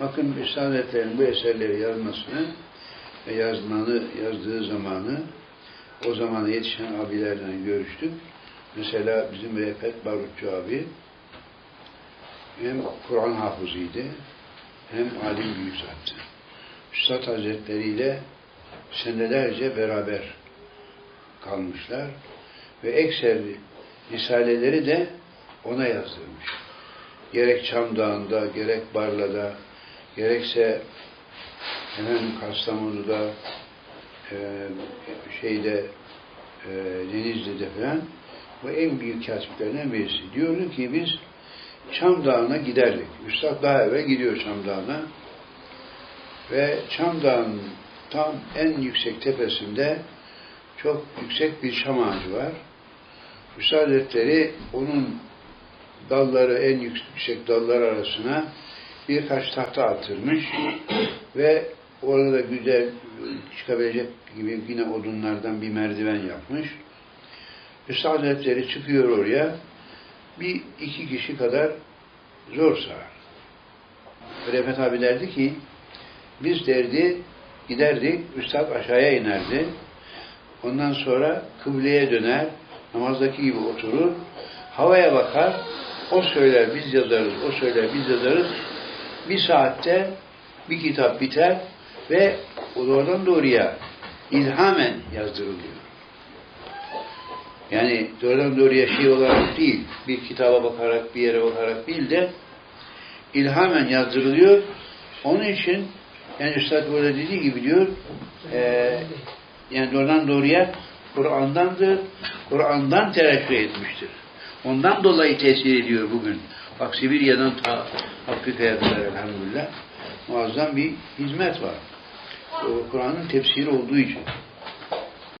Bakın Üstad Hazretleri'nin bu eserleri yazmasını ve yazmanı, yazdığı zamanı o zamana yetişen abilerle görüştük. Mesela bizim Rehbet Barutçu abi hem Kur'an hafızıydı hem alim büyük zattı. Üstad Hazretleri ile senelerce beraber kalmışlar ve ekser risaleleri de ona yazdırmış. Gerek Çam Dağı'nda, gerek Barla'da, gerekse efendim Kastamonu'da, e, şeyde, e, Denizli'de falan bu en büyük katiplerden birisi. Diyordu ki biz Çam Dağı'na giderdik. Üstad daha evvel gidiyor Çam Dağı'na ve Çam Dağı'nın tam en yüksek tepesinde çok yüksek bir çam ağacı var. Üstad Hazretleri onun dalları en yüksek dallar arasına birkaç tahta attırmış ve orada güzel çıkabilecek gibi yine odunlardan bir merdiven yapmış. Üstad Hazretleri çıkıyor oraya bir iki kişi kadar zor sığar. Refet abi derdi ki biz derdi giderdik, üstad aşağıya inerdi. Ondan sonra kıbleye döner, namazdaki gibi oturur, havaya bakar, o söyler biz yazarız, o söyler biz yazarız. Bir saatte bir kitap biter ve doğrudan doğruya ilhamen yazdırılıyor. Yani doğrudan doğruya şey olarak değil, bir kitaba bakarak, bir yere bakarak değil de ilhamen yazdırılıyor. Onun için yani Üstad burada dediği gibi diyor eee yani doğrudan doğruya Kur'an'dandır. Kur'an'dan terekkü etmiştir. Ondan dolayı tesir ediyor bugün. Bak Sibirya'dan ta Afrika'ya kadar elhamdülillah muazzam bir hizmet var. Kur'an'ın tefsiri olduğu için.